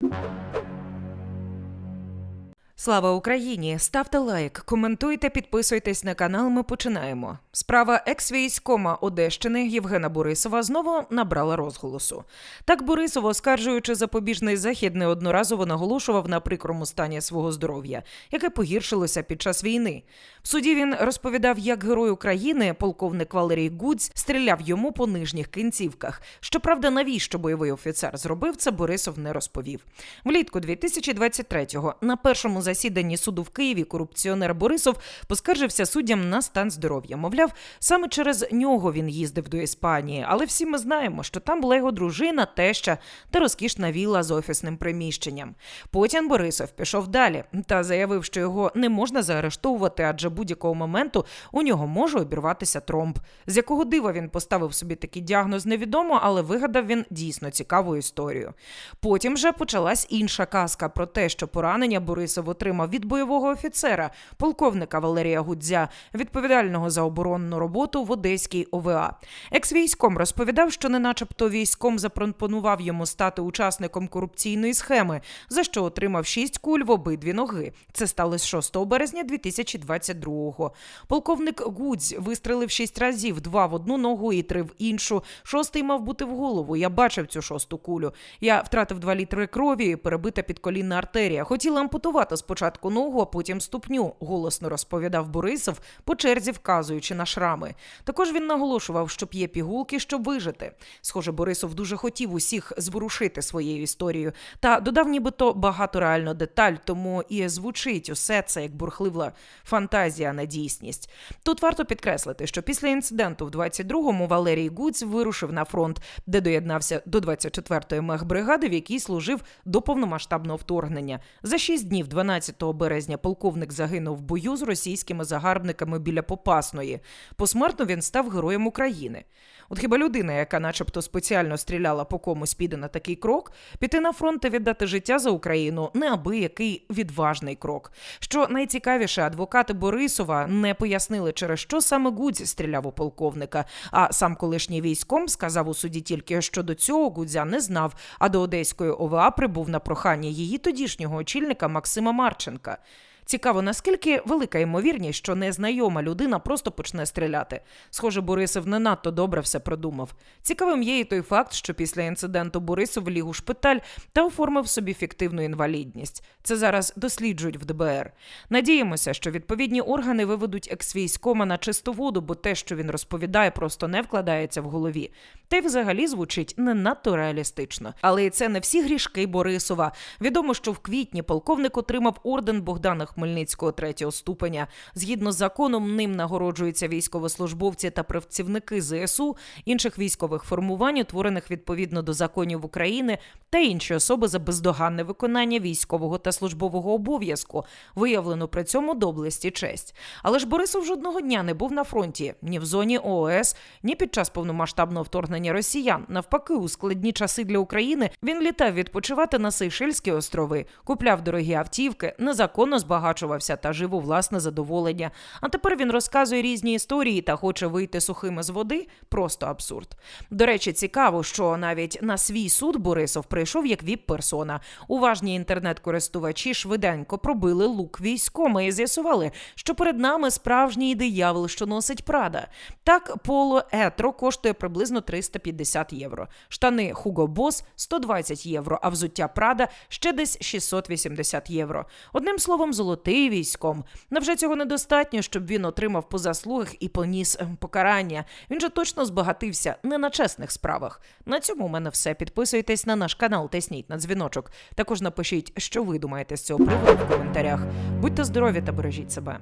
you Слава Україні! Ставте лайк, коментуйте, підписуйтесь на канал. Ми починаємо. Справа екс-військома Одещини Євгена Борисова знову набрала розголосу. Так Борисов, оскаржуючи запобіжний захід, неодноразово наголошував на прикрому стані свого здоров'я, яке погіршилося під час війни. В суді він розповідав, як герой України, полковник Валерій Гудзь, стріляв йому по нижніх кінцівках. Щоправда, навіщо бойовий офіцер зробив це, Борисов не розповів. Влітку 2023-го на першому засіданні суду в Києві корупціонер Борисов поскаржився суддям на стан здоров'я. Мовляв, саме через нього він їздив до Іспанії, але всі ми знаємо, що там була його дружина, теща та розкішна вілла з офісним приміщенням. Потім Борисов пішов далі та заявив, що його не можна заарештовувати, адже будь-якого моменту у нього може обірватися тромб. З якого дива він поставив собі такий діагноз, невідомо, але вигадав він дійсно цікаву історію. Потім вже почалась інша казка про те, що поранення Борисов отримав від бойового офіцера, полковника Валерія Гудзя, відповідального за оборонну роботу в Одеській ОВА. Екс-військом розповідав, що не начебто військом запропонував йому стати учасником корупційної схеми, за що отримав шість куль в обидві ноги. Це сталося 6 березня 2022-го. Полковник Гудзь вистрелив шість разів: два в одну ногу і три в іншу. Шостий мав бути в голову. Я бачив цю шосту кулю. Я втратив два літри крові, перебита підколінна артерія. Хотіла ампутувати спочатку ногу, а потім ступню, голосно розповідав Борисов, по черзі вказуючи на шрами. Також він наголошував, що п'є пігулки, щоб вижити. Схоже, Борисов дуже хотів усіх зворушити своєю історією та додав, нібито багато реально деталь, тому і звучить усе це як бурхлива фантазія на дійсність. Тут варто підкреслити, що після інциденту в 22-му Валерій Гуць вирушив на фронт, де доєднався до 24-ї мехбригади, в якій служив до повномасштабного вторгнення. За шість днів, 12 березня, полковник загинув в бою з російськими загарбниками біля Попасної. Посмертно він став героєм України. От хіба людина, яка, начебто, спеціально стріляла по комусь, піде на такий крок, піти на фронт та віддати життя за Україну неабиякий відважний крок. Що найцікавіше, адвокати Борисова не пояснили, через що саме Гудзь стріляв у полковника. А сам колишній військом сказав у суді тільки, що до цього Гудзя не знав, а до Одеської ОВА прибув на прохання її тодішнього очільника Максима Марченка. Цікаво, наскільки велика ймовірність, що незнайома людина просто почне стріляти. Схоже, Борисов не надто добре все продумав. Цікавим є і той факт, що після інциденту Борисов ліг у шпиталь та оформив собі фіктивну інвалідність. Це зараз досліджують в ДБР. Надіємося, що відповідні органи виведуть екс-військома на чисту воду, бо те, що він розповідає, просто не вкладається в голові. Та й взагалі звучить не надто реалістично. Але і це не всі грішки Борисова. Відомо, що в квітні полковник отримав орден Богдана Хмельницького третього ступеня. Згідно з законом, ним нагороджуються військовослужбовці та працівники ЗСУ, інших військових формувань, утворених відповідно до законів України, та інші особи за бездоганне виконання військового та службового обов'язку, виявлено при цьому доблесть і честь. Але ж Борисов жодного дня не був на фронті ні в зоні ООС, ні під час повномасштабного вторгнення росіян. Навпаки, у складні часи для України він літав відпочивати на Сейшельські острови, купляв дорогі автівки, незаконно збагачувався та жив у власне задоволення. А тепер він розказує різні історії та хоче вийти сухим з води. Просто абсурд. До речі, цікаво, що навіть на свій суд Борисов прийшов як віп-персона. Уважні інтернет-користувачі швиденько пробили лук військома і з'ясували, що перед нами справжній диявол, що носить Прада. Так, поло етро коштує приблизно 350 євро. Штани Hugo Boss – 120 євро, а взуття Прада ще десь 680 євро. Одним словом, золотий військом. Невже цього недостатньо, щоб він отримав по заслугах і поніс е, покарання? Він же точно збагатився не на чесних справах. На цьому у мене все. Підписуйтесь на наш канал, тисніть на дзвіночок. Також напишіть, що ви думаєте з цього приводу в коментарях. Будьте здорові та бережіть себе.